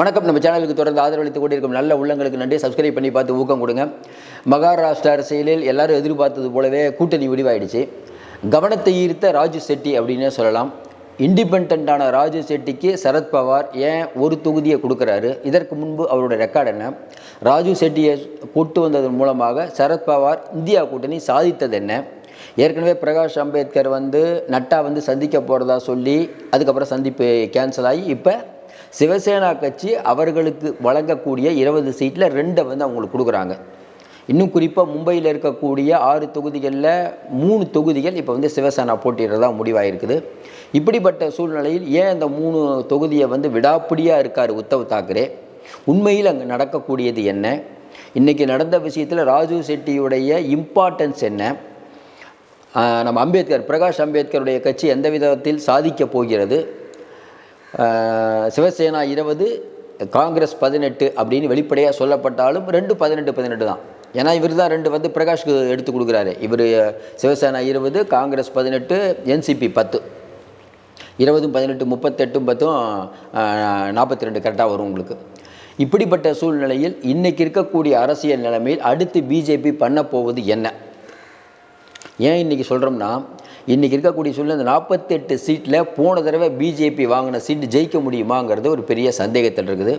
வணக்கம். நம்ம சேனலுக்கு தொடர்ந்து ஆதரவளித்து கொண்டிருக்கும் நல்ல உள்ளங்களுக்கு நன்றி. சப்ஸ்கிரைப் பண்ணி பார்த்து ஊக்கம் கொடுங்க. மகாராஷ்டிரா அரசியலில் எல்லாரும் எதிர்பார்த்தது போலவே கூட்டணி முடிவாயிடுச்சு கவனத்தை ஈர்த்த ராஜு செட்டி அப்படின்னே சொல்லலாம். இண்டிபெண்ட்டான ராஜு செட்டிக்கு சரத்பவார் ஏன் ஒரு தொகுதியை கொடுக்குறாரு? இதற்கு முன்பு அவரோட ரெக்கார்டு என்ன? ராஜு செட்டியை கொண்டு வந்ததன் மூலமாக சரத்பவார் இந்தியா கூட்டணி சாதித்தது என்ன? ஏற்கனவே பிரகாஷ் அம்பேத்கர் வந்து நட்டா வந்து சந்திக்க போகிறதா சொல்லி அதுக்கப்புறம் சந்திப்பு கேன்சல் ஆகி இப்போ சிவசேனா கட்சி அவர்களுக்கு வழங்கக்கூடிய இருபது சீட்டில் ரெண்டை வந்து அவங்களுக்கு கொடுக்குறாங்க. இன்னும் குறிப்பாக மும்பையில் இருக்கக்கூடிய ஆறு தொகுதிகளில் மூணு தொகுதிகள் இப்போ வந்து சிவசேனா போட்டியிடுறதா முடிவாயிருக்குது. இப்படிப்பட்ட சூழ்நிலையில் ஏன் அந்த மூணு தொகுதியை வந்து விடாப்பிடியாக இருக்கார் உத்தவ் தாக்கரே? உண்மையில் அங்கே நடக்கக்கூடியது என்ன? இன்றைக்கி நடந்த விஷயத்தில் ராஜீவ் செட்டியுடைய இம்பார்ட்டன்ஸ் என்ன? நம்ம அம்பேத்கர் பிரகாஷ் அம்பேத்கருடைய கட்சி எந்த விதத்தில் சாதிக்கப் போகிறது? சிவசேனா இருபது காங்கிரஸ் பதினெட்டு அப்படின்னு வெளிப்படையாக சொல்லப்பட்டாலும் ரெண்டு பதினெட்டு பதினெட்டு தான். ஏன்னா இவர் தான் ரெண்டு வந்து பிரகாஷ்க்கு எடுத்து கொடுக்குறாரு. இவர் சிவசேனா இருபது காங்கிரஸ் பதினெட்டு என்சிபி பத்து. இருபதும் பதினெட்டு முப்பத்தெட்டும் பத்தும் நாற்பத்தி ரெண்டு கரெக்டாக வரும் உங்களுக்கு. இப்படிப்பட்ட சூழ்நிலையில் இன்றைக்கி இருக்கக்கூடிய அரசியல் நிலைமையில் அடுத்து பிஜேபி பண்ண போவது என்ன? ஏன் இன்றைக்கி சொல்கிறோம்னா இன்றைக்கி இருக்கக்கூடிய சூழ்நிலை இந்த நாற்பத்தெட்டு சீட்டில் போன தடவை பிஜேபி வாங்கின சீட்டு ஜெயிக்க முடியுமாங்கிறது ஒரு பெரிய சந்தேகத்தில் இருக்குது.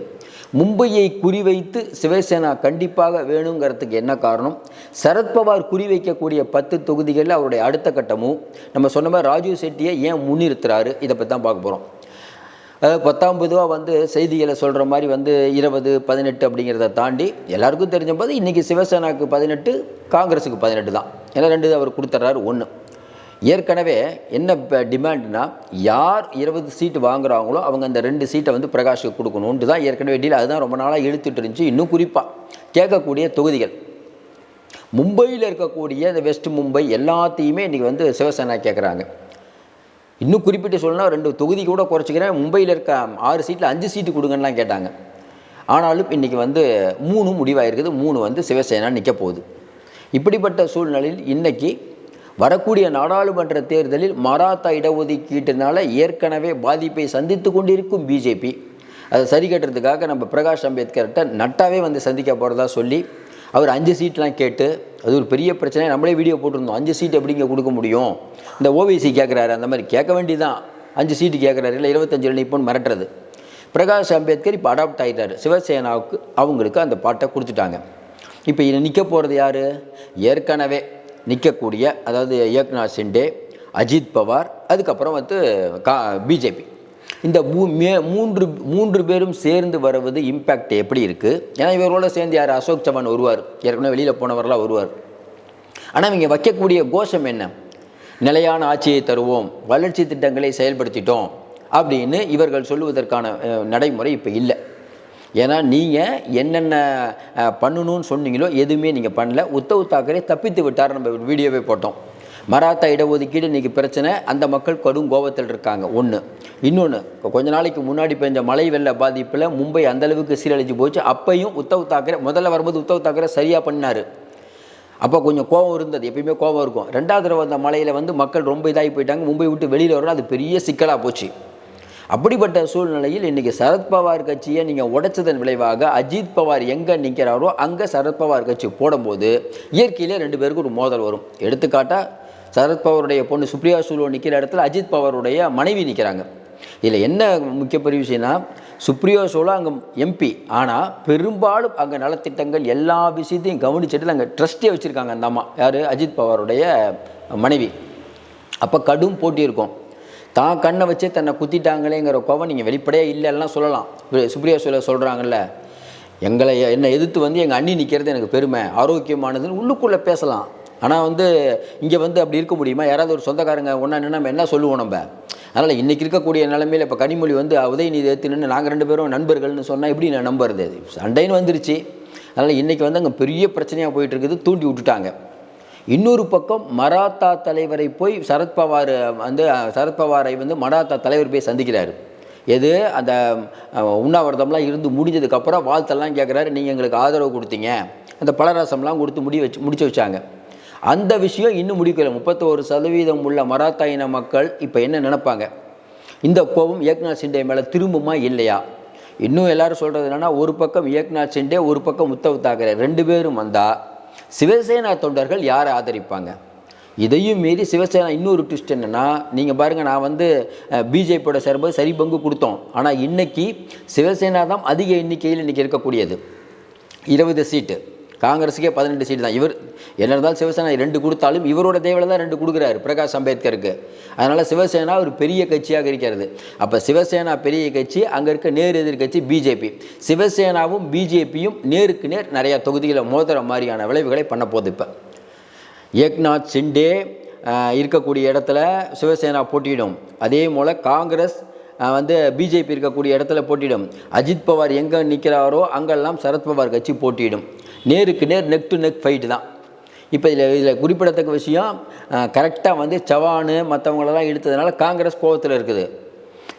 மும்பையை குறிவைத்து சிவசேனா கண்டிப்பாக வேணுங்கிறதுக்கு என்ன காரணம்? சரத்பவார் குறிவைக்கக்கூடிய பத்து தொகுதிகளில் அவருடைய அடுத்த கட்டமும் நம்ம சொன்ன மாதிரி ராஜீவ் செட்டியை ஏன் முன்னிறுத்துறாரு? இதை பற்றி தான் பார்க்க போகிறோம் அதாவது பத்தாம் பொதுவாக வந்து செய்திகளை சொல்கிற மாதிரி வந்து இருபது பதினெட்டு அப்படிங்கிறத தாண்டி எல்லாருக்கும் தெரிஞ்ச போது இன்றைக்கி சிவசேனாவுக்கு பதினெட்டு காங்கிரஸுக்கு பதினெட்டு தான். ஏன்னா ரெண்டு அவர் கொடுத்துட்றாரு ஒன்று ஏற்கனவே என்ன இப்போ டிமாண்ட்னா யார் இருபது சீட்டு வாங்குறாங்களோ அவங்க அந்த ரெண்டு சீட்டை வந்து பிரகாஷுக்கு கொடுக்கணுன்ட்டு தான் ஏற்கனவே டீல் அதுதான் ரொம்ப நாளாக இழுத்துட்டு இருந்துச்சு. இன்னும் குறிப்பாக கேட்கக்கூடிய தொகுதிகள். மும்பையில் இருக்கக்கூடிய இந்த வெஸ்ட் மும்பை எல்லாத்தையுமே இன்றைக்கி வந்து சிவசேனா கேட்குறாங்க இன்னும் குறிப்பிட்டு சொல்லணும் ரெண்டு தொகுதி கூட குறைச்சிக்கிறேன். மும்பையில் இருக்க ஆறு சீட்டில் அஞ்சு சீட்டு கொடுங்கன்னுலாம் கேட்டாங்க. ஆனாலும் இன்றைக்கி வந்து மூணு முடிவாயிருக்குது. மூணு வந்து சிவசேனா நிற்க போகுது. இப்படிப்பட்ட சூழ்நிலையில் இன்றைக்கி வரக்கூடிய நாடாளுமன்ற தேர்தலில் மராத்தா இடஒதுக்கீட்டினால ஏற்கனவே பாதிப்பை சந்தித்து கொண்டிருக்கும் பிஜேபி. அதை சரி கட்டுறதுக்காக நம்ம பிரகாஷ் அம்பேத்கர்கிட்ட நட்டாவே வந்து சந்திக்க போகிறதா சொல்லி அவர் அஞ்சு சீட்லாம் கேட்டு அது ஒரு பெரிய பிரச்சனை நம்மளே வீடியோ போட்டிருந்தோம் அஞ்சு சீட் எப்படிங்க கொடுக்க முடியும்? இந்த ஓபிசி கேட்குறாரு அந்த மாதிரி கேட்க வேண்டிதான். அஞ்சு சீட்டு கேட்குறாரு இல்லை இருபத்தஞ்சு நிப்போன்னு மிரட்டுறது. பிரகாஷ் அம்பேத்கர் இப்போ அடாப்ட் ஆகிட்டார் சிவசேனாவுக்கு அவங்களுக்கு அந்த பாட்டை கொடுத்துட்டாங்க. இப்போ இது நிற்க போகிறது யார்? ஏற்கனவே நிற்கக்கூடிய அதாவது ஏக்நாத் சிண்டே அஜித் பவார் அதுக்கப்புறம் வந்து கா பிஜேபி. இந்த மூ மே மூன்று மூன்று பேரும் சேர்ந்து வருவது இம்பேக்ட் எப்படி இருக்குது ஏன்னா இவரோட சேர்ந்து யார்? அசோக் சவான் வருவார். ஏற்கனவே வெளியில் போனவரெலாம் வருவார். ஆனால் இவங்க வைக்கக்கூடிய கோஷம் என்ன? நிலையான ஆட்சியை தருவோம் வளர்ச்சி திட்டங்களை செயல்படுத்திட்டோம் அப்படின்னு இவர்கள் சொல்லுவதற்கான நடைமுறை இப்போ இல்லை. ஏன்னா நீங்கள் என்னென்ன பண்ணணும்னு சொன்னீங்களோ எதுவுமே நீங்கள் பண்ணல. உத்தவ் தாக்கரே தப்பித்து விட்டார். நம்ம வீடியோவே போட்டோம். மராத்தா இடஒதுக்கீடு இன்றைக்கி பிரச்சனை. அந்த மக்கள் கடும் கோபத்தில் இருக்காங்க. ஒன்று இன்னொன்று கொஞ்ச நாளைக்கு முன்னாடி பெஞ்ச மழை வெள்ள பாதிப்பில் மும்பை அந்தளவுக்கு சீரழிஞ்சு போச்சு. அப்பையும் உத்தவ் தாக்கரே முதல்ல வரும்போது உத்தவ் தாக்கரே சரியாக பண்ணார் அப்போ கொஞ்சம் கோபம் இருந்தது. எப்பயுமே கோபம் இருக்கும். ரெண்டாவது தடவை அந்த மலையில் வந்து மக்கள் ரொம்ப இதாகி போயிட்டாங்க. மும்பை விட்டு வெளியில் வரணும் அது பெரிய சிக்கலாக போச்சு. அப்படிப்பட்ட சூழ்நிலையில் இன்றைக்கி சரத்பவார் கட்சியை நீங்கள் உடைச்சதன் விளைவாக அஜித் பவார் எங்கே நிற்கிறாரோ அங்கே சரத்பவார் கட்சி போடும்போது இயற்கையிலே ரெண்டு பேருக்கு ஒரு மோதல் வரும். எடுத்துக்காட்டால் சரத்பவாருடைய பொண்ணு சுப்ரியா சூலோ நிற்கிற இடத்துல அஜித் பவாருடைய மனைவி நிற்கிறாங்க இதில் என்ன முக்கிய பெரிய விஷயம்னா சுப்ரியோ சோலோ அங்கே எம்பி ஆனால் பெரும்பாலும் அங்கே நலத்திட்டங்கள் எல்லா விஷயத்தையும் கவனிச்சுட்டு அங்கே ட்ரஸ்டே வச்சுருக்காங்க அந்த அம்மா. யார்? அஜித் பவாருடைய மனைவி. அப்போ கடும் போட்டி இருக்கும். தான் கண்ணை வச்சே தன்னை குத்திட்டாங்களேங்கிற கோவம் நீங்கள் வெளிப்படையாக இல்லைலாம் சொல்லலாம். சுப்ரியா சொல்ல சொல்கிறாங்கல்ல எங்களை என்னை எதிர்த்து வந்து எங்கள் அண்ணி நிற்கிறது எனக்கு பெருமை ஆரோக்கியமானதுன்னு உள்ளுக்குள்ளே பேசலாம். ஆனால் வந்து இங்கே வந்து அப்படி இருக்க முடியுமா? யாராவது ஒரு சொந்தக்காரங்க ஒன்றா நின்று நம்ம என்ன சொல்லுவோம் நம்ம? அதனால் இன்றைக்கி இருக்கக்கூடிய நிலமையில் இப்போ கனிமொழி வந்து உதயநிதி எடுத்து நின்று நாங்கள் ரெண்டு பேரும் நண்பர்கள்னு சொன்னால் எப்படி நான் நம்புறது? சண்டைன்னு வந்துருச்சு. அதனால் இன்றைக்கி வந்து அங்கே பெரிய பிரச்சனையாக போயிட்டுருக்குது தூண்டி விட்டுட்டாங்க. இன்னொரு பக்கம் மராத்தா தலைவரை போய் சரத்பவார் வந்து சரத்பவாரை வந்து மராத்தா தலைவர் போய் சந்திக்கிறார். எது? அந்த உண்ணாவிரதம்லாம் இருந்து முடிஞ்சதுக்கப்புறம் வாழ்த்தெல்லாம் கேட்குறாரு நீங்கள் எங்களுக்கு ஆதரவு கொடுத்தீங்க. அந்த பலரசம்லாம் கொடுத்து முடி வச்சு முடிச்சு வச்சாங்க. அந்த விஷயம் இன்னும் முடிக்கல. முப்பத்தோரு சதவீதம் உள்ள மராத்தா இன மக்கள் இப்போ என்ன நினைப்பாங்க? இந்த கோபம் ஏக்நாத் சிண்டே மேலே திரும்புமா இல்லையா? இன்னும் எல்லாரும் சொல்கிறது என்னென்னா ஒரு பக்கம் ஏக்நாத் சிண்டே ஒரு பக்கம் உத்தவ் தாக்கரே. ரெண்டு பேரும் வந்தால் சிவசேனா தொண்டர்கள் யாரை ஆதரிப்பாங்க? இதையும் மீறி சிவசேனா இன்னொரு ட்விஸ்ட் என்னென்னா நீங்கள் பாருங்கள் நான் வந்து பிஜேபியோட சேரும்போது சரி பங்கு கொடுத்தோம். ஆனால் இன்றைக்கி சிவசேனா தான் அதிக எண்ணிக்கையில் இன்றைக்கி இருக்கக்கூடியது. இருபது சீட்டு. காங்கிரஸுக்கே பதினெட்டு சீட் தான். இவர் என்ன இருந்தாலும் சிவசேனா ரெண்டு கொடுத்தாலும் இவரோட தேவையில் தான் ரெண்டு கொடுக்குறாரு பிரகாஷ் அம்பேத்கருக்கு. அதனால் சிவசேனா ஒரு பெரிய கட்சியாக இருக்கிறது. அப்போ சிவசேனா பெரிய கட்சி அங்கே இருக்க நேர் எதிர்கட்சி பிஜேபி. சிவசேனாவும் பிஜேபியும் நேருக்கு நேர் நிறையா தொகுதிகளை மோதுற மாதிரியான விளைவுகளை பண்ண போகுது இப்போ. ஏக்நாத் சிண்டே இருக்கக்கூடிய இடத்துல சிவசேனா போட்டியிடும். அதே போல் காங்கிரஸ் வந்து பிஜேபி இருக்கக்கூடிய இடத்துல போட்டியிடும். அஜித் பவார் எங்கே நிற்கிறாரோ அங்கெல்லாம் சரத்பவார் கட்சி போட்டியிடும். நேருக்கு நேர் நெக் டு நெக் ஃபைட்டு தான். இப்போ இதில் இதில் குறிப்பிடத்தக்க விஷயம் கரெக்டாக வந்து சவானு மற்றவங்களெல்லாம் இழுத்ததுனால காங்கிரஸ் கோவத்தில் இருக்குது.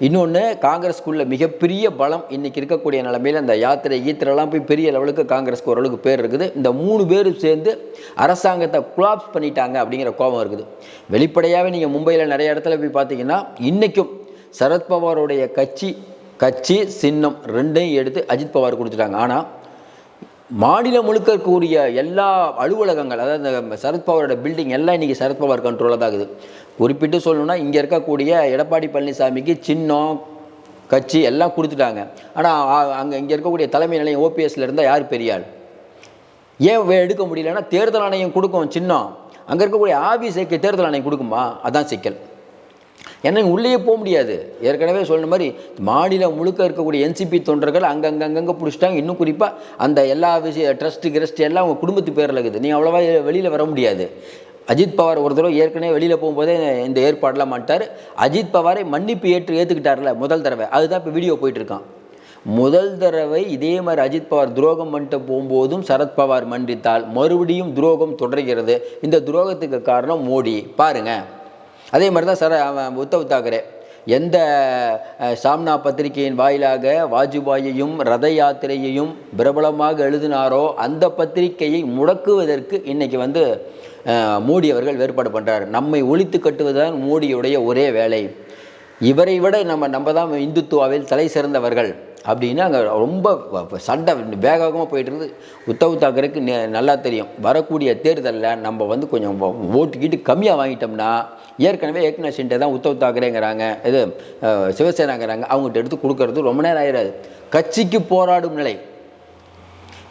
இன்னொன்று காங்கிரஸ்க்குள்ள மிகப்பெரிய பலம் இன்றைக்கி இருக்கக்கூடிய நிலமையில் இந்த யாத்திரை ஈத்திரெல்லாம் போய் பெரிய லெவலுக்கு காங்கிரஸ்க்கு ஓரளவுக்கு பேர் இருக்குது. இந்த மூணு பேரும் சேர்ந்து அரசாங்கத்தை குலாப்ஸ் பண்ணிட்டாங்க அப்படிங்கிற கோபம் இருக்குது. வெளிப்படையாகவே நீங்கள் மும்பையில் நிறைய இடத்துல போய் பார்த்தீங்கன்னா இன்றைக்கும் சரத்பவாருடைய கட்சி கட்சி சின்னம் ரெண்டையும் எடுத்து அஜித் பவார் கொடுத்துட்டாங்க. ஆனால் மாநிலம் முழுக்க இருக்கக்கூடிய எல்லா அலுவலகங்கள் அதாவது இந்த சரத்பவரோட பில்டிங் எல்லாம் இன்றைக்கி சரத்பவார் கண்ட்ரோலாக தான் இருக்குது. குறிப்பிட்டு சொல்லணும்னா இங்கே இருக்கக்கூடிய எடப்பாடி பழனிசாமிக்கு சின்னம் கட்சி எல்லாம் கொடுத்துட்டாங்க. ஆனால் அங்கே இங்கே இருக்கக்கூடிய தலைமை நிலையம் ஓபிஎஸ்ல இருந்தால் யார் பெரியாள்? ஏன் வே- எடுக்க முடியலன்னா தேர்தல் ஆணையம் கொடுக்கும் சின்னம். அங்கே இருக்கக்கூடிய ஆபீஸுக்கு தேர்தல் ஆணையம் கொடுக்குமா? அதான் சிக்கல். ஏன்னா உள்ளேயே போக முடியாது. ஏற்கனவே சொன்ன மாதிரி மாநிலம் முழுக்க இருக்கக்கூடிய என்சிபி தொண்டர்கள் அங்கங்கே பிடிச்சிட்டாங்க. இன்னும் குறிப்பாக அந்த எல்லா விஷய ட்ரஸ்ட்டு கிரஸ்ட் எல்லாம் அவங்க குடும்பத்து பேரில் இருக்குது. நீங்கள் அவ்வளோவா வெளியில் வர முடியாது. அஜித் பவார் ஒரு தடவை ஏற்கனவே வெளியில் போகும்போதே இந்த ஏற்பாடெலாம் மாட்டார் அஜித் பவாரை மன்னிப்பு ஏற்று ஏற்றுக்கிட்டார்ல முதல் தடவை. அதுதான் இப்போ வீடியோ போயிட்டுருக்கான். முதல் தடவை இதே மாதிரி அஜித் பவார் துரோகம் பண்ணிட்டு போகும்போதும் சரத்பவார் மன்றித்தால் மறுபடியும் துரோகம் தொடர்கிறது. இந்த துரோகத்துக்கு காரணம் மோடி. பாருங்கள் அதே மாதிரி தான் சார் அவன் உத்தவ் தாக்கரே. எந்த சாம்னா பத்திரிகையின் வாயிலாக வாஜ்பாயையும் ரத யாத்திரையையும் பிரபலமாக எழுதினாரோ அந்த பத்திரிகையை முடக்குவதற்கு இன்றைக்கி வந்து அஹ், மோடி அவர்கள் வேறுபாடு பண்ணுறார் நம்மை ஒழித்து கட்டுவதுதான் மோடியுடைய ஒரே வேலை. இவரை விட நம்ம நம்ம தான் இந்துத்துவாவில் தலை சிறந்தவர்கள். அப்படின்னு அங்கே ரொம்ப சண்டை வேக வேகமாக போயிட்டு இருக்குது. உத்தவ் தாக்கரேக்கு நெ- நல்லா தெரியும். வரக்கூடிய தேர்தலில் நம்ம வந்து கொஞ்சம் ஓ- ஓட்டு கீட்டு கம்மியாக வாங்கிட்டோம்னா ஏற்கனவே ஏக்நாத் சிண்டே தான் உத்தவ் தாக்கரேங்கிறாங்க. இது சிவசேனாங்கிறாங்க. அவங்ககிட்ட எடுத்து கொடுக்கறது ரொம்ப நேரம் ஆயிடாது கட்சிக்கு போராடும் நிலை.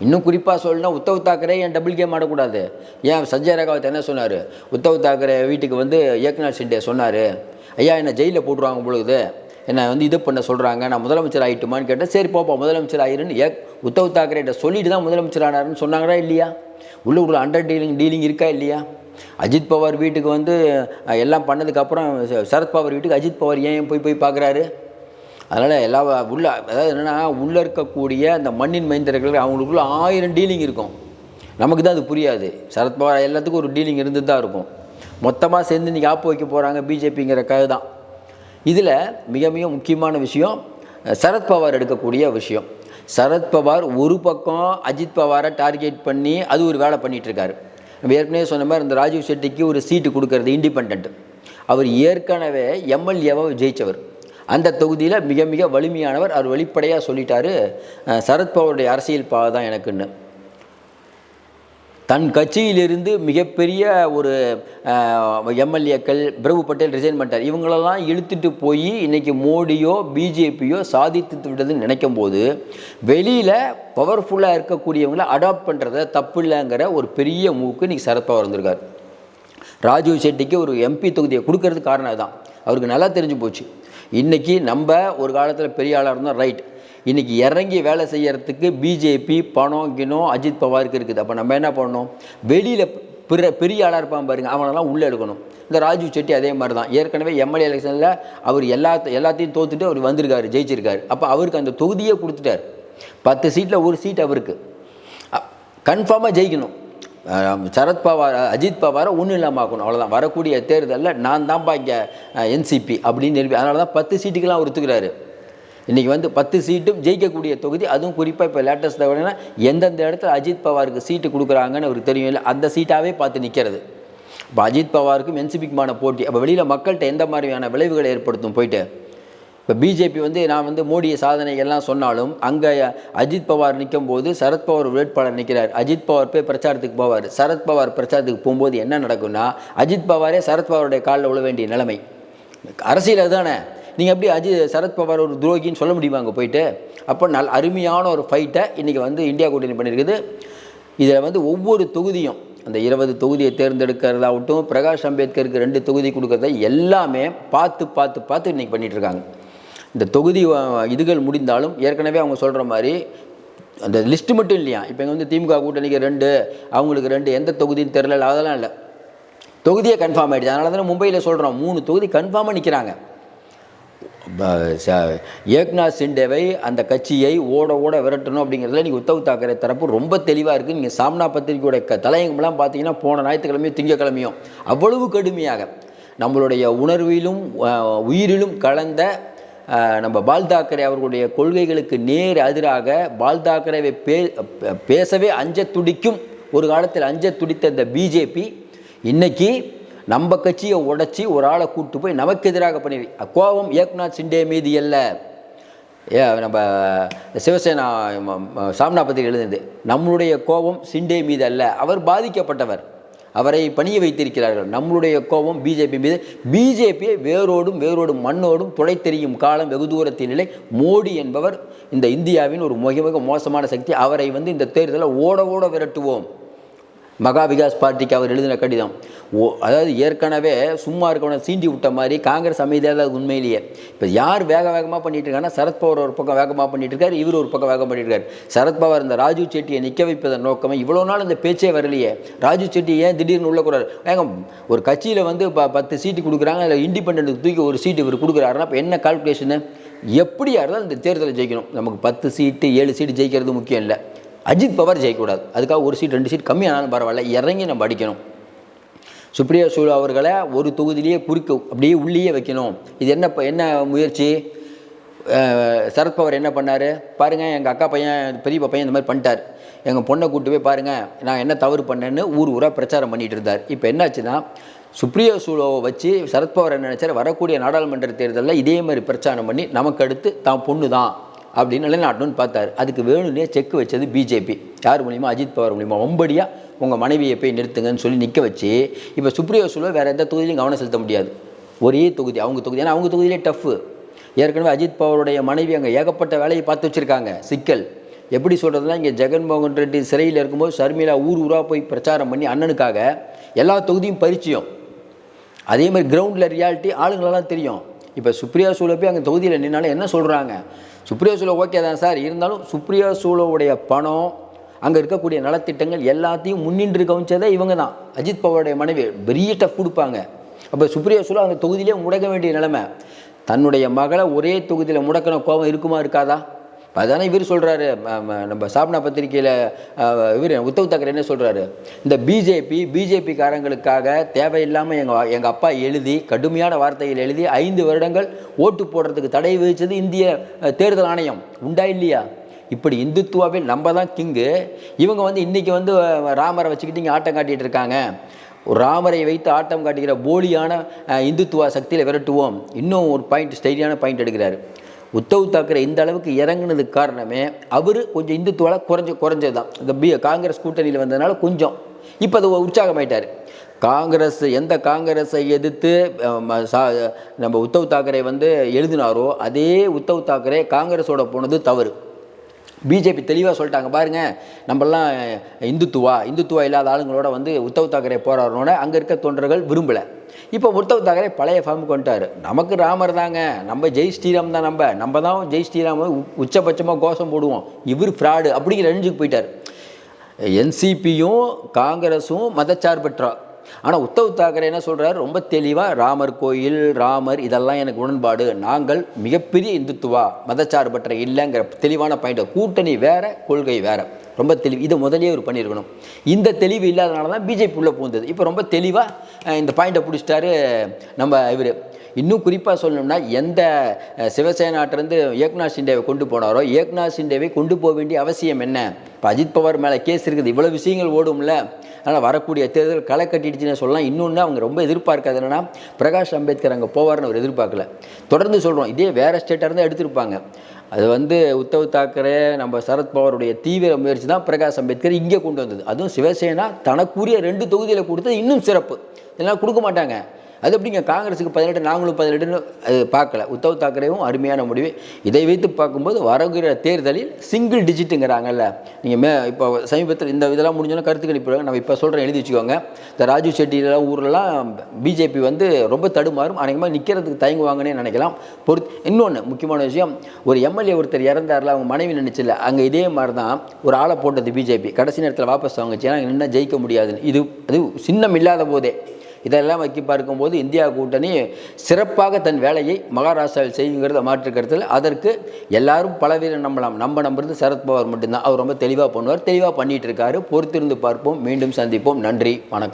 இன்னும் குறிப்பாக சொல்லணும்னா உத்தவ் தாக்கரே ஏன் டபுள் கேம் ஆடக்கூடாது? ஏன் சஞ்சய் ரகாவத் என்ன சொன்னார்? உத்தவ் தாக்கரே வீட்டுக்கு வந்து ஏக்நாத் சிண்டே சொன்னார். ஐயா என்னை ஜெயிலில் போட்டுருவாங்க பொழுது. என்னை வந்து இது பண்ண சொல்கிறாங்க நான் முதலமைச்சர் ஆகிட்டுமான்னு கேட்டேன் சரி போப்பா முதலமைச்சர் ஆயிருன்னு ஏ உத்தவ் தாக்கரேட்ட சொல்லிட்டு தான் முதலமைச்சர் ஆனாருன்னு சொன்னாங்களா இல்லையா? உள்ளூரில் அண்டர் டீலிங் டீலிங் இருக்கா இல்லையா? அஜித் பவார் வீட்டுக்கு வந்து எல்லாம் பண்ணதுக்கப்புறம் சரத்பவார் வீட்டுக்கு அஜித் பவார் ஏன் போய் போய் பார்க்குறாரு அதனால் எல்லா உள்ள அதாவது என்னென்னா உள்ளே இருக்கக்கூடிய அந்த மண்ணின் மைந்தர்கள் அவங்களுக்குள்ள ஆயிரம் டீலிங் இருக்கும். நமக்கு தான் அது புரியாது. சரத்பவார் எல்லாத்துக்கும் ஒரு டீலிங் இருந்து தான் இருக்கும். மொத்தமாக சேர்ந்து இன்றைக்கி ஆப்பு வைக்க போகிறாங்க பிஜேபிங்கிற கதை தான். இதில் மிக மிக முக்கியமான விஷயம் சரத்பவார் எடுக்கக்கூடிய விஷயம். சரத்பவார் ஒரு பக்கம் அஜித் பவாரை டார்கெட் பண்ணி அது ஒரு வேலை பண்ணிகிட்ருக்காரு நம்ம ஏற்கனவே சொன்ன மாதிரி இந்த ராஜீவ் செட்டிக்கு ஒரு சீட்டு கொடுக்கறது இண்டிபெண்ட் அவர் ஏற்கனவே எம்எல்ஏவை ஜெயித்தவர் அந்த தொகுதியில் மிக மிக வலிமையானவர். அவர் வெளிப்படையாக சொல்லிட்டாரு சரத்பவாருடைய அரசியல் பாதை தான் எனக்குன்னு. தன் கட்சியிலிருந்து மிகப்பெரிய ஒரு எம்எல்ஏக்கள் பிரபு பட்டேல் ரிசைன் பண்ணிட்டார். இவங்களெல்லாம் இழுத்துட்டு போய் இன்றைக்கி மோடியோ பிஜேபியோ சாதித்து விட்டதுன்னு நினைக்கும் போது வெளியில் பவர்ஃபுல்லாக இருக்கக்கூடியவங்களை அடாப்ட் பண்ணுறத தப்பு இல்லைங்கிற ஒரு பெரிய மூக்கு இன்றைக்கி சரத்பவார் வந்திருக்கார். ராஜீவ் செட்டிக்கு ஒரு எம்பி தொகுதியை கொடுக்கறதுக்கு காரணம் அதுதான். அவருக்கு நல்லா தெரிஞ்சு போச்சு. இன்றைக்கி நம்ம ஒரு காலத்தில் பெரிய ஆளாக இருந்தோம் ரைட் இன்றைக்கி இறங்கி வேலை செய்கிறதுக்கு பிஜேபி பணம் கிணம் அஜித் பவாருக்கு இருக்குது. அப்போ நம்ம என்ன பண்ணணும்? வெளியில் பிற பெரிய ஆளாக இருப்பான் பாருங்க. அவனெல்லாம் உள்ளே எடுக்கணும். இந்த ராஜீவ் செட்டி அதே மாதிரி தான் ஏற்கனவே எம்எல்ஏ எலெக்ஷனில் அவர் எல்லா எல்லாத்தையும் தோத்துட்டு அவர் வந்திருக்காரு ஜெயிச்சிருக்காரு. அப்போ அவருக்கு அந்த தொகுதியே கொடுத்துட்டார். பத்து சீட்டில் ஒரு சீட் அவருக்கு. கன்ஃபார்மாக ஜெயிக்கணும். சரத் பவார் அஜித் பவாரை ஒன்றும் இல்லாமல் ஆக்கணும். அவ்வளோதான் வரக்கூடிய தேர்தலில் நான் தான்ப்பா இங்கே என்சிபி அப்படின்னு நிரூபி அதனால தான் பத்து சீட்டுக்கெல்லாம் ஒருத்துக்கிறாரு இன்றைக்கி வந்து பத்து சீட்டும் ஜெயிக்கக்கூடிய தொகுதி. அதுவும் குறிப்பாக இப்போ லேட்டஸ்ட் விடனா எந்தெந்த இடத்துல அஜித் பவாருக்கு சீட்டு கொடுக்குறாங்கன்னு அவருக்கு தெரியும் இல்லை அந்த சீட்டாகவே பார்த்து நிற்கிறது இப்போ அஜித் பவாருக்கும் என்சிபிக்குமான போட்டி. அப்போ வெளியில் மக்கள்கிட்ட எந்த மாதிரியான விளைவுகளை ஏற்படுத்தும் போயிட்டு? இப்போ பிஜேபி வந்து நான் வந்து மோடிய சாதனைகள்லாம் சொன்னாலும் அங்கே அஜித் பவார் நிற்கும் போது சரத்பவார் வேட்பாளர் நிற்கிறார் அஜித் பவார் போய் பிரச்சாரத்துக்கு போவார். சரத்பவார் பிரச்சாரத்துக்கு போகும்போது என்ன நடக்கும்னா அஜித் பவாரே சரத்பவாருடைய காலில் விழ வேண்டிய நிலைமை. அரசியல் அதுதானே? நீங்கள் எப்படி அஜித் சரத்பவார் ஒரு துரோகின்னு சொல்ல முடியுமா அங்கே போயிட்டு? அப்போ நல் அருமையான ஒரு ஃபைட்டை இன்றைக்கி வந்து இந்தியா கூட்டணி பண்ணியிருக்குது இதில் வந்து ஒவ்வொரு தொகுதியும் அந்த இருபது தொகுதியை தேர்ந்தெடுக்கிறதாகட்டும் பிரகாஷ் அம்பேத்கருக்கு ரெண்டு தொகுதி கொடுக்கறத எல்லாமே பார்த்து பார்த்து பார்த்து இன்றைக்கி பண்ணிட்டு இருக்காங்க இந்த தொகுதி இதுகள் முடிந்தாலும் ஏற்கனவே அவங்க சொல்கிற மாதிரி அந்த லிஸ்ட்டு மட்டும் இல்லையா? இப்போ இங்கே வந்து திமுக கூட்டணிக்கு ரெண்டு அவங்களுக்கு ரெண்டு எந்த தொகுதின்னு தெரில அதெல்லாம் இல்லை. தொகுதியே கன்ஃபார்ம் ஆகிடுச்சு அதனால தானே மும்பையில் சொல்கிறோம் மூணு தொகுதி கன்ஃபார்மாக நிற்கிறாங்க ஏக்நாத் சிண்டேவை அந்த கட்சியை ஓட ஓட விரட்டணும் அப்படிங்கிறதுல நீங்கள் உத்தவ் தாக்கரே தரப்பு ரொம்ப தெளிவாக இருக்குது நீங்கள் சாம்னா பத்திரிகையோட க தலையங்கம்லாம் பார்த்தீங்கன்னா போன ஞாயிற்றுக்கிழமையும் திங்கக்கிழமையும் அவ்வளவு கடுமையாக நம்மளுடைய உணர்விலும் உயிரிலும் கலந்த நம்ம பால் தாக்கரே அவர்களுடைய கொள்கைகளுக்கு நேர் எதிராக பால் தாக்கரேவை பே பேசவே அஞ்ச துடிக்கும் ஒரு காலத்தில் அஞ்ச துடித்த இந்த பிஜேபி இன்றைக்கி நம்ம கட்சியை உடைச்சி ஒரு ஆளை கூட்டு போய் நமக்கு எதிராக பண்ணி கோபம் ஏக்நாத் சிண்டே மீது அல்ல ஏ நம்ம சிவசேனா ம- சாம்னா எழுதுனது நம்மளுடைய கோபம் சிண்டே மீது அல்ல. அவர் பாதிக்கப்பட்டவர். அவரை பணிய வைத்திருக்கிறார்கள். நம்மளுடைய கோபம் பிஜேபி மீது. பிஜேபியை வேரோடும் வேரோடும் மண்ணோடும் துளை தெரியும் காலம் வெகு தூரத்தில் மோடி என்பவர் இந்த இந்தியாவின் ஒரு மிக மிக மோசமான சக்தி. அவரை வந்து இந்த தேர்தலை ஓட ஓட விரட்டுவோம். மகா விகாஸ் பார்ட்டிக்கு அவர் எழுதின கடிதம். ஓ அதாவது ஏற்கனவே சும்மா இருக்கவனை சீண்டி விட்ட மாதிரி காங்கிரஸ் அமைதியாக தான் உண்மையிலேயே. இப்போ யார் வேக வேகமாக பண்ணிட்டு இருக்காங்கன்னா சரத்பவர் ஒரு பக்கம் வேகமாக பண்ணிட்டு இருக்காரு இவர் ஒரு பக்கம் வேகம் பண்ணிட்டு இருக்காரு. சரத்பவார் இந்த ராஜீவ் செட்டியை நிற்க வைப்பதன் நோக்கமே இவ்வளோ நாள் இந்த பேச்சே வரலையே. ராஜீவ் செட்டி ஏன் திடீர்னு உள்ள கூடாது வேகம் ஒரு கட்சியில் வந்து ப பத்து சீட்டு கொடுக்குறாங்க அதில் இண்டிபெண்ட் தூக்கி ஒரு சீட்டு இவர் கொடுக்குறாருன்னா இப்போ என்ன கால்குலேஷனு எப்படியா இருந்தாலும் இந்த தேர்தலை ஜெயிக்கணும். நமக்கு பத்து சீட்டு ஏழு சீட்டு ஜெயிக்கிறது முக்கியம் இல்லை. அஜித் பவார் ஜெயிக்கக்கூடாது. அதுக்காக ஒரு சீட் ரெண்டு சீட் கம்மியானாலும் பரவாயில்ல இறங்கி நம்ம அடிக்கணும். சுப்ரியா சூழ் அவர்களை ஒரு தொகுதியிலேயே குறுக்க அப்படியே உள்ளேயே வைக்கணும். இது என்ன ப- என்ன முயற்சி? சரத்பவர் என்ன பண்ணார்? பாருங்கள் எங்கள் அக்கா பையன் பெரியப்பா பையன் இந்த மாதிரி பண்ணிட்டார். எங்கள் பொண்ணை கூட்டு போய் பாருங்கள் நான் என்ன தவறு பண்ணேன்னு ஊர் ஊராக பிரச்சாரம் பண்ணிட்டு இருந்தார். இப்போ என்னாச்சுன்னா சுப்ரியா சூழவை வச்சு சரத்பவர் என்ன நினச்சார்? வரக்கூடிய நாடாளுமன்ற தேர்தலில் இதே மாதிரி பிரச்சாரம் பண்ணி நமக்கு அடுத்து தான் பொண்ணு தான் அப்படின்னு நிலைநாட்டணும்னு பார்த்தாரு. அதுக்கு வேணும்னே செக் வச்சது பிஜேபி யார் மூலியமா? அஜித் பவார் மூலியமா. ஒம்படியாக உங்கள் மனைவியை போய் நிறுத்துங்கன்னு சொல்லி நிற்க வச்சு இப்போ சுப்ரியோ சூழ வேறு எந்த தொகுதியிலும் கவனம் செலுத்த முடியாது. ஒரே தொகுதி அவங்க தொகுதி. ஏன்னா அவங்க தொகுதியிலே டஃப்பு ஏற்கனவே அஜித் பவருடைய மனைவி அங்கே ஏகப்பட்ட வேலையை பார்த்து வச்சுருக்காங்க சிக்கல். எப்படி சொல்கிறதுனா இங்கே ஜெகன்மோகன் ரெட்டி சிறையில் இருக்கும்போது ஷர்மிளா ஊர் ஊராக போய் பிரச்சாரம் பண்ணி அண்ணனுக்காக எல்லா தொகுதியும் பரிச்சயம் அதே மாதிரி கிரவுண்டில் ரியாலிட்டி ஆளுங்களெல்லாம் தெரியும். இப்போ சுப்ரியா சூழ போய் அங்கே தொகுதியில் நின்னாலும் என்ன சொல்கிறாங்க சுப்ரியா சூழல் ஓகே தான் சார். இருந்தாலும் சுப்ரியா சூழவுடைய பணம் அங்கே இருக்கக்கூடிய நலத்திட்டங்கள் எல்லாத்தையும் முன்னின்று கவனிச்சதே இவங்க தான். அஜித் பவாருடைய மனைவி பெரிய டஃப் கொடுப்பாங்க. அப்போ சுப்ரியா சூழல் அந்த தொகுதியிலே முடக்க வேண்டிய நிலைமை. தன்னுடைய மகளை ஒரே தொகுதியில் முடக்கின கோபம் இருக்குமா இருக்காதா? அதானே இவர் சொல்கிறாரு நம்ம சாப்னா பத்திரிக்கையில் இவர் உத்தவ் தாக்கரே என்ன சொல்கிறாரு இந்த பிஜேபி பிஜேபிக்காரங்களுக்காக தேவையில்லாமல் எங்கள் எங்கள் அப்பா எழுதி கடுமையான வார்த்தைகள் எழுதி ஐந்து வருடங்கள் ஓட்டு போடுறதுக்கு தடை விதித்தது இந்திய தேர்தல் ஆணையம். உண்டா இல்லையா? இப்படி இந்துத்துவாவில் நம்ம தான் கிங்கு. இவங்க வந்து இன்றைக்கி வந்து ராமரை வச்சுக்கிட்டு இங்கே ஆட்டம் காட்டிகிட்டு இருக்காங்க. ராமரை வைத்து ஆட்டம் காட்டுகிற போலியான இந்துத்துவ சக்தியில் விரட்டுவோம். இன்னும் ஒரு பாயிண்ட் ஸ்டைலியான பாயிண்ட் எடுக்கிறாரு. உத்தவ் தாக்கரே இந்த அளவுக்கு இறங்குனதுக்கு காரணமே அவர் கொஞ்சம் இந்துத்துவால குறைஞ்ச குறைஞ்சது தான் இந்த பி காங்கிரஸ் கூட்டணியில் வந்ததுனால கொஞ்சம். இப்போ அது உற்சாகமாயிட்டார். காங்கிரஸ் எந்த காங்கிரஸை எதிர்த்து சா- நம்ம உத்தவ் தாக்கரே வந்து எழுதினாரோ அதே உத்தவ் தாக்கரே காங்கிரஸோட போனது தவறு. பிஜேபி தெளிவாக சொல்லிட்டாங்க பாருங்க நம்மளாம் இந்துத்துவா இந்துத்துவா இல்லாத ஆளுங்களோட வந்து உத்தவ் தாக்கரே போராடணும்னு அங்கே இருக்க தொண்டர்கள் விரும்பலை. இப்போ உத்தவ் தாக்கரே பழைய ஃபார்முக்கு வந்துட்டார் நமக்கு ராமர் தாங்க. நம்ம ஜெய் ஸ்ரீராம் தான் நம்ம. நம்ம தான் ஜெய் ஸ்ரீராம் உச்சபட்சமாக கோஷம் போடுவோம். இவர் ஃப்ராடு அப்படிங்கிற ரேஞ்சுக்கு போயிட்டார். என்சிபியும் காங்கிரஸும் மதச்சார்பற்றா. ஆனால் உத்தவ் தாக்கரே என்ன சொல்கிறார் ரொம்ப தெளிவாக ராமர் கோயில் ராமர் இதெல்லாம் எனக்கு உடன்பாடு. நாங்கள் மிகப்பெரிய இந்துத்துவா மதச்சார்பற்ற இல்லைங்கிற தெளிவான பாயிண்ட் கூட்டணி வேறு கொள்கை வேற. ரொம்ப தெளிவு. இதை முதலே அவர் பண்ணியிருக்கணும். இந்த தெளிவு இல்லாதனால தான் பிஜேபி உள்ளே பூந்தது இப்போ ரொம்ப தெளிவாக இந்த பாயிண்ட்டை பிடிச்சிட்டாரு நம்ம இவர். இன்னும் குறிப்பாக சொல்லணும்னா எந்த சிவசேனாட்டிருந்து ஏக்நாத் சிண்டேவை கொண்டு போனாரோ ஏக்நாத் சிண்டேவை கொண்டு போக வேண்டிய அவசியம் என்ன? இப்போ அஜித் பவார் மேலே கேஸ் இருக்குது இவ்வளோ விஷயங்கள் ஓடும்ல. அதனால் வரக்கூடிய தேர்தல் களை கட்டிடுச்சுன்னு சொல்லலாம். இன்னொன்று அவங்க ரொம்ப எதிர்பார்க்காது. என்னென்னா பிரகாஷ் அம்பேத்கர் அங்கே போவார்னு அவர் எதிர்பார்க்கல. தொடர்ந்து சொல்கிறோம் இதே வேறு ஸ்டேட்டாக இருந்தால் எடுத்திருப்பாங்க. அது வந்து உத்தவ் தாக்கரே நம்ம சரத்பவாருடைய தீவிர முயற்சி தான் பிரகாஷ் அம்பேத்கர் இங்கே கொண்டு வந்தது. அதுவும் சிவசேனா தனக்குரிய ரெண்டு தொகுதியில் கொடுத்தது இன்னும் சிறப்பு. இதெல்லாம் கொடுக்க மாட்டாங்க. அது எப்படிங்க? காங்கிரஸுக்கு பதினெட்டு நாங்களும் பதினெட்டுன்னு அது பார்க்கல. உத்தவ் தாக்கரேவும் அருமையான முடிவு. இதை வைத்து பார்க்கும்போது வருகிற தேர்தலில் சிங்கிள் டிஜிட்டுங்கிறாங்கல்ல நீங்கள் மே இப்போ சமீபத்தில் இந்த இதெல்லாம் முடிஞ்சோன்னா கருத்து கணிப்பு நம்ம இப்போ சொல்கிறேன் எழுதி வச்சுக்கோங்க. இந்த ராஜு செட்டிலாம் ஊர்லலாம் பிஜேபி வந்து ரொம்ப தடுமாறும் அநேகமாக நிற்கிறதுக்கு தயங்குவாங்கன்னே நினைக்கலாம். பொறுத்து இன்னொன்று முக்கியமான விஷயம் ஒரு எம்எல்ஏ ஒருத்தர் இறந்தார்ல அவங்க மனைவி நினச்சில்ல அங்கே இதே மாதிரி தான் ஒரு ஆளை போட்டது பிஜேபி. கடைசி நேரத்தில் வாபஸ் வாங்கிச்சு ஏன்னா நின்று ஜெயிக்க முடியாதுன்னு. இது அது சின்னம் இல்லாத போதே. இதெல்லாம் வைக்க பார்க்கும்போது இந்தியா கூட்டணி சிறப்பாக தன் வேலையை மகாராஷ்டிராவில் செய்யுங்கிறத மாற்று கருத்தில் அதற்கு எல்லாரும் பலவீனம் நம்பலாம். நம்ம நம்புறது சரத்பவார் மட்டும்தான். அவர் ரொம்ப தெளிவாக பண்ணுவார். தெளிவாக பண்ணிகிட்டு இருக்காரு. பொறுத்திருந்து பார்ப்போம். மீண்டும் சந்திப்போம். நன்றி. வணக்கம்.